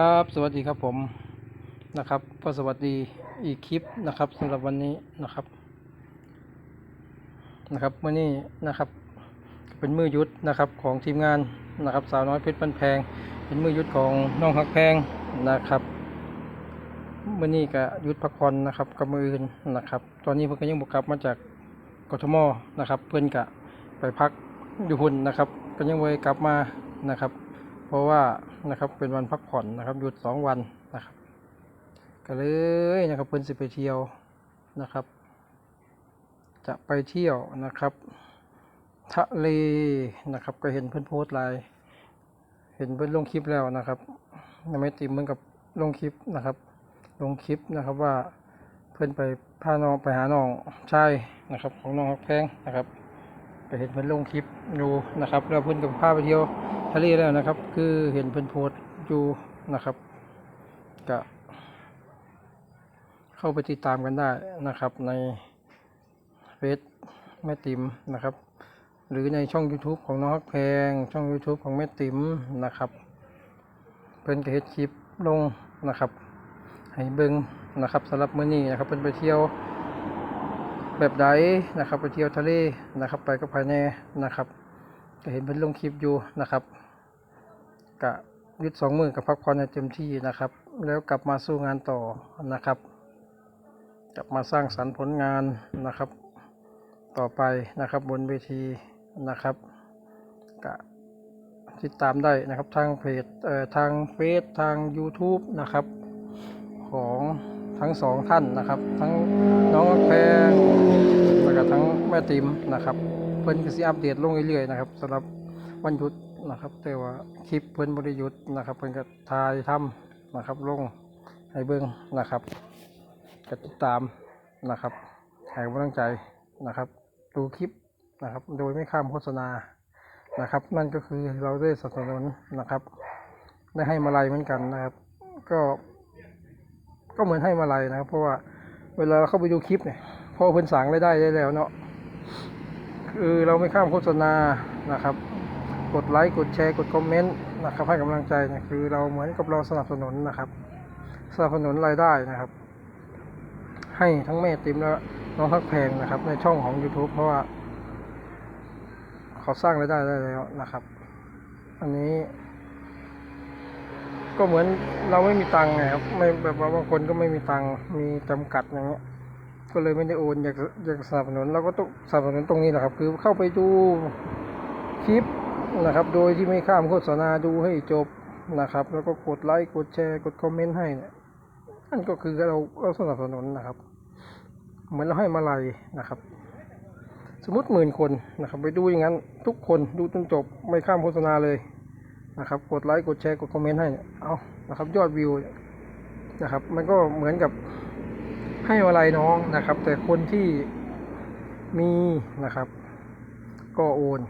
ครับ สวัสดีครับผมนะครับก็สวัสดีอีกคลิปนะครับสำหรับวันนี้นะครับนะครับเมื่อนี้นะครับ เป็นมือยุดนะครับของทีมงานนะครับสาวน้อยเพชรปันแพง เป็นมือยุดของน้องฮักแพงนะครับเมื่อนี้ก็ยุดพักผ่อนนะครับกับมืออื่นนะครับ ตอนนี้เพิ่อนก็ยังบุกกลับมาจากกทมนะครับ เพื่อนกะไปพักอยู่หุ่นนะครับ ก็ยังไม่กลับมานะครับ เพราะว่า นะครับ เป็นวันพักผ่อนนะครับ หยุดสองวันนะครับ ก็เลยนะครับเพิ่นสิไปเที่ยวนะครับ จะไปเที่ยวนะครับ ทะเลนะครับ ก็เห็นเพิ่อนโพสต์ไลน์เห็นเพิ่อนลงคลิปแล้วนะครับยังไม่ติมเหมือนกับลงคลิปนะครับ ลงคลิปนะครับว่าเพิ่อนไปพาน้องไปหาน้องชายนะครับ ของน้องฮักแพงนะครับก็เห็นเพิ่อนลงคลิปอยู่นะครับ แล้วเพิ่อนก็พาไปเที่ยว ทะเลแล้วนะครับ คือเห็นเพิ่นโพสอยู่นะครับก็เข้าไปติดตามกันได้นะครับ ในเฟซแม่ติ๋มนะครับ หรือในช่อง YouTube ของน้องฮักแพง ช่อง YouTube ของแม่ติ๋มนะครับ เพิ่นก็เฮ็ดคลิปลงนะครับ ให้เบิ่งนะครับสำหรับมื้อนี้นะครับเพิ่นไปเที่ยวแบบใดนะครับ ไปเที่ยวทะเลนะครับ ไปกับภายในนะครับก็เห็นเพิ่นลงคลิปอยู่นะครับ กะยึดสองมือกับพักผ่อนให้เต็มที่นะครับ แล้วกลับมาสู้งานต่อนะครับ กลับมาสร้างสรรค์ผลงานนะครับ ต่อไปนะครับบนเวทีนะครับก็ติดตามได้นะครับทางเพจเอ่อทางเฟซทาง YouTube นะครับของทั้งสองท่านนะครับ ทั้งน้องแพงแล้วก็ทั้งแม่ติมนะครับ เพิ่นก็สิอัปเดตลงเรื่อยๆนะครับสำหรับ วันหยุดนะครับ แต่ว่าคลิปเพิ่นบ่ได้หยุดนะครับเพิ่นก็ถ่ายทำนะครับ ลงให้เบิ่งนะครับก็ติดตามนะครับให้กำลังใจนะครับ ดูคลิปนะครับ โดยไม่ข้ามโฆษณานะครับ นั่นก็คือเราได้สนับสนุนนะครับ ได้ให้มาลัยเหมือนกันนะครับ ก็ ก็เหมือนให้มาลัยนะครับ เพราะว่าเวลาเราเข้าไปดูคลิปเนี่ยพอเพิ่นสั่งรายได้ได้แล้วเนาะคือเราไม่ข้ามโฆษณานะครับ กดไลค์กดแชร์กดคอมเมนต์นะครับให้กำลังใจเนี่ยคือเราเหมือนกับเราสนับสนุนนะครับ สนับสนุนรายได้นะครับ ให้ทั้งแม่ติมและน้องทักแพงนะครับ ในช่องของ YouTube เพราะว่า เขาสร้างรายได้ได้แล้วนะครับ อันนี้ ก็เหมือนเราไม่มีตังค์ไงครับไม่แบบว่าบางคนก็ไม่มีตังค์มีจำกัดอย่างเงี้ยก็เลยไม่ได้โอนอยากอยากสนับสนุนเราก็ต้องสนับสนุนตรงนี้แหละครับ คือเข้าไปดูคลิป นะครับ โดยที่ไม่ข้ามโฆษณาดูให้จบนะครับ แล้วก็กดไลค์กดแชร์กดคอมเมนต์ให้เนี่ยนั่นก็คือเราเราสนับสนุนนะครับ เหมือนเราให้มาลัยนะครับ สมมติหมื่นคนนะครับ ไปดูอย่างนั้น ทุกคนดูจนจบไม่ข้ามโฆษณาเลยนะครับ กดไลค์กดแชร์กดคอมเมนต์ให้เนี่ยเอานะครับ ยอดวิวเนี่ยนะครับ มันก็เหมือนกับให้มาลัยน้องนะครับ แต่คนที่มีนะครับ ก็โอน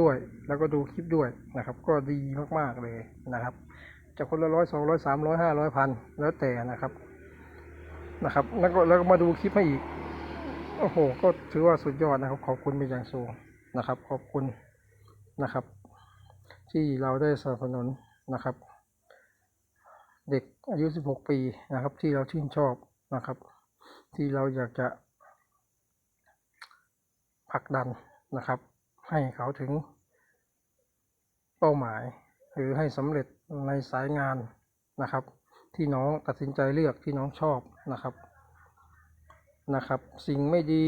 ด้วย แล้วก็ดูคลิปด้วยนะครับ ก็ดีมากๆเลยนะครับจะคนละร้อยสองร้อยสามร้อยห้าร้อยพันแล้วแต่นะครับนะครับ แล้วก็แล้วก็มาดูคลิปให้อีกโอ้โห ก็ถือว่าสุดยอดนะครับ ขอบคุณเป็นอย่างสูงนะครับ ขอบคุณนะครับ ที่เราได้สนับสนุนนะครับ เด็กอายุ 16 ปีนะครับ ที่เราชื่นชอบนะครับ ที่เราอยากจะผลักดันนะครับ ให้เขาถึงเป้าหมาย หรือให้สำเร็จในสายงานนะครับ ที่น้องตัดสินใจเลือกที่น้องชอบนะครับนะครับ สิ่งไม่ดี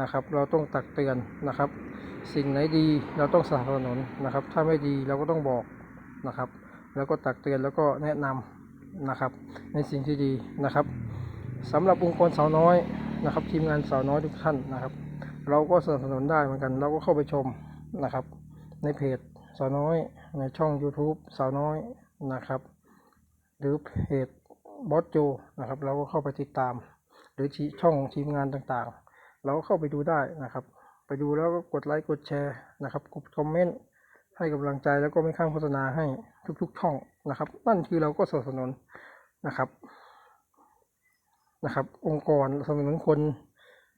นะครับ เราต้องตักเตือนนะครับ สิ่งไหนดีเราต้องสนับสนุนนะครับ ถ้าไม่ดีเราก็ต้องบอกนะครับ แล้วก็ตักเตือนแล้วก็แนะนำนะครับ ในสิ่งที่ดีนะครับสำหรับองค์กรสาวน้อยนะครับ ทีมงานสาวน้อยทุกท่านนะครับ เราก็สนับสนุนได้เหมือนกัน เราก็เข้าไปชมนะครับ ในเพจสาวน้อยในช่อง YouTube สาวน้อยนะครับ หรือเพจบอสโจนะครับ เราก็เข้าไปติดตาม หรือช่องทีมงานต่างๆ เราก็เข้าไปดูได้นะครับ ไปดูแล้วก็กดไลค์กดแชร์นะครับกดคอมเมนต์ให้กำลังใจแล้วก็ไม่ข้ามโฆษณาให้ทุกๆช่องนะครับ นั่นคือเราก็สนับสนุนนะครับนะครับ องค์กรสนับสนุนคน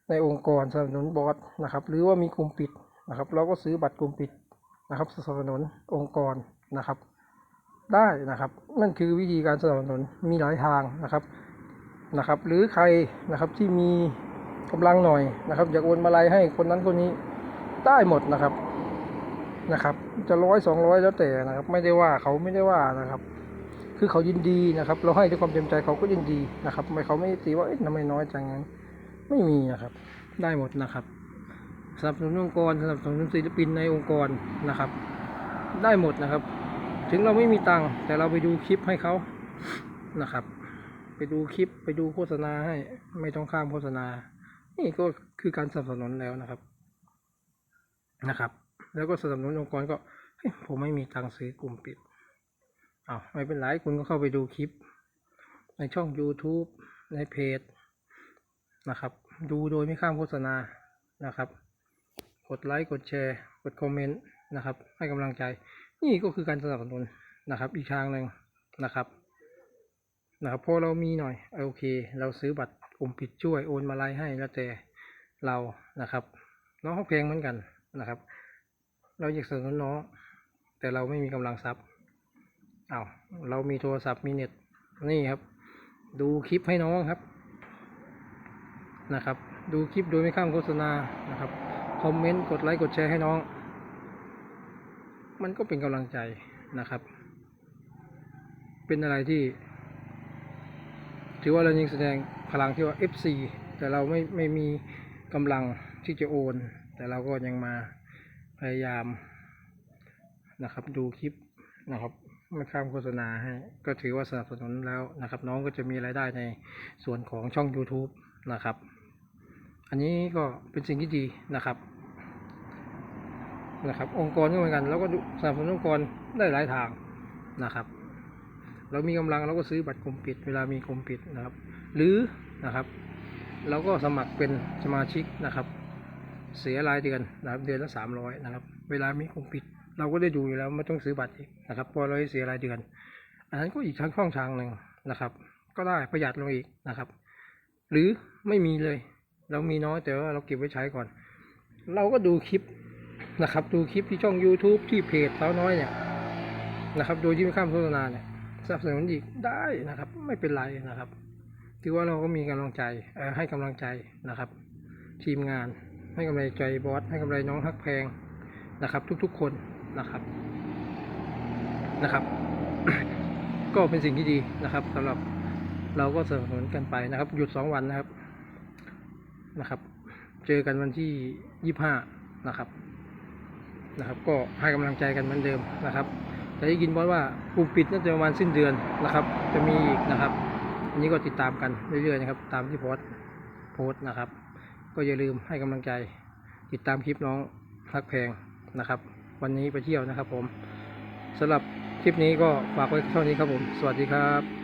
ในองค์กรสนับสนุนบอสนะครับ หรือว่ามีกลุ่มปิดนะครับ เราก็ซื้อบัตรกลุ่มปิดนะครับสนับสนุนองค์กรนะครับ ได้นะครับนั่นคือวิธีการสนับสนุนมีหลายทางนะครับนะครับ หรือใครนะครับที่มีกำลังหน่อยนะครับ อยากโอนมาลัยให้คนนั้นคนนี้ได้หมดนะครับนะครับ จะร้อยสองร้อยแล้วแต่นะครับ ไม่ได้ว่าเขาไม่ได้ว่านะครับ คือเขายินดีนะครับ เราให้ด้วยความเต็มใจเขาก็ยินดีนะครับไม่เขาไม่ตีว่าเอ๊ะทำไมน้อยจังงั้น ไม่มีนะครับ ได้หมดนะครับสนับสนุนองค์กรสนับสนุนศิลปินในองค์กรนะครับ ได้หมดนะครับ ถึงเราไม่มีตังค์แต่เราไปดูคลิปให้เขานะครับ ไปดูคลิปไปดูโฆษณาให้ไม่ต้องข้ามโฆษณา นี่ก็คือการสนับสนุนแล้วนะครับนะครับ แล้วก็สนับสนุนองค์กรก็ผมไม่มีตังค์ซื้อกลุ่มปิดอ้าวไม่เป็นไรคุณก็เข้าไปดูคลิป ในช่อง YouTube ในเพจ นะครับ ดูโดยไม่ข้ามโฆษณานะครับ กดไลค์กดแชร์ กดคอมเมนต์นะครับ ให้กำลังใจ นี่ก็คือการสนับสนุนนะครับ อีกทางหนึ่งนะครับนะครับพอเรามีหน่อยโอเค เราซื้อบัตรกลุ่มปิดช่วยโอนมาไลยให้แล้วแต่เรานะครับ น้องเขาเพลงเหมือนกันนะครับ เราอยากสนับสนุนน้องแต่เราไม่มีกำลังทรัพย์เอา้าเรามีโทรศัพท์มีเน็ตนี่ครับ ดูคลิปให้น้องครับ นะครับ ดูคลิปโดยไม่ข้ามโฆษณานะครับคอมเมนต์กดไลค์กดแชร์ให้น้อง มันก็เป็นกำลังใจนะครับ เป็นอะไรที่ ถือว่าเรายังแสดงพลังที่ว่า FC แต่เราไม่ไม่มีกำลังที่จะโอน แต่เราก็ยังมาพยายามนะครับ ดูคลิปนะครับไม่ข้ามโฆษณาให้ก็ถือว่าสนับสนุนแล้วนะครับ น้องก็จะมีรายได้ในส่วนของช่อง YouTube นะครับ อันนี้ก็เป็นสิ่งที่ดีนะครับนะครับ องค์กรก็เหมือนกันเราก็สนับสนุนองค์กรได้หลายทางนะครับ เรามีกำลังเราก็ซื้อบัตรกลุ่มปิด เวลามีกลุ่มปิดนะครับ หรือนะครับ เราก็สมัครเป็นสมาชิกนะครับ เสียรายเดือนนะครับเดือนละสามร้อยนะครับ เวลามีกลุ่มปิด เราก็ได้ดูอยู่แล้วไม่ต้องซื้อบัตรอีกนะครับพอเราเสียรายเดือน อันนั้นก็อีกทางช่องทางหนึ่งนะครับ ก็ได้ประหยัดลงอีกนะครับ หรือไม่มีเลย เรามีน้อยแต่ว่าเราเก็บไว้ใช้ก่อน เราก็ดูคลิปนะครับ ดูคลิปที่ช่อง YouTube ที่เพจสาน้อยเนี่ยนะครับ โดยที่ไม่ข้ามโฆษณาเนี่ยสนับสนุนอีกได้นะครับ ไม่เป็นไรนะครับถือว่าเราก็มีกำลังใจให้กำลังใจนะครับ ทีมงานให้กำลังใจบอสให้กำลังใจน้องฮักแพงนะครับ ทุกๆคนนะครับนะครับ ก็เป็นสิ่งที่ดีนะครับสำหรับเราก็สนับสนุนกันไปนะครับ หยุดสองวันนะครับ นะครับ เจอกันวันที่ยี่ห้านะครับนะครับ ก็ให้กำลังใจกันเหมือนเดิมนะครับ แต่ได้ยินบอสว่ากลุ่มปิดน่าจะประมาณสิ้นเดือนนะครับ จะมีอีกนะครับ อันนี้ก็ติดตามกันเรื่อยๆนะครับ ตามที่โพสต์โพสนะครับ ก็อย่าลืมให้กำลังใจ ติดตามคลิปน้องฮักแพงนะครับ วันนี้ไปเที่ยวนะครับ ผมสำหรับคลิปนี้ก็ฝากไว้เท่านี้ครับผม สวัสดีครับ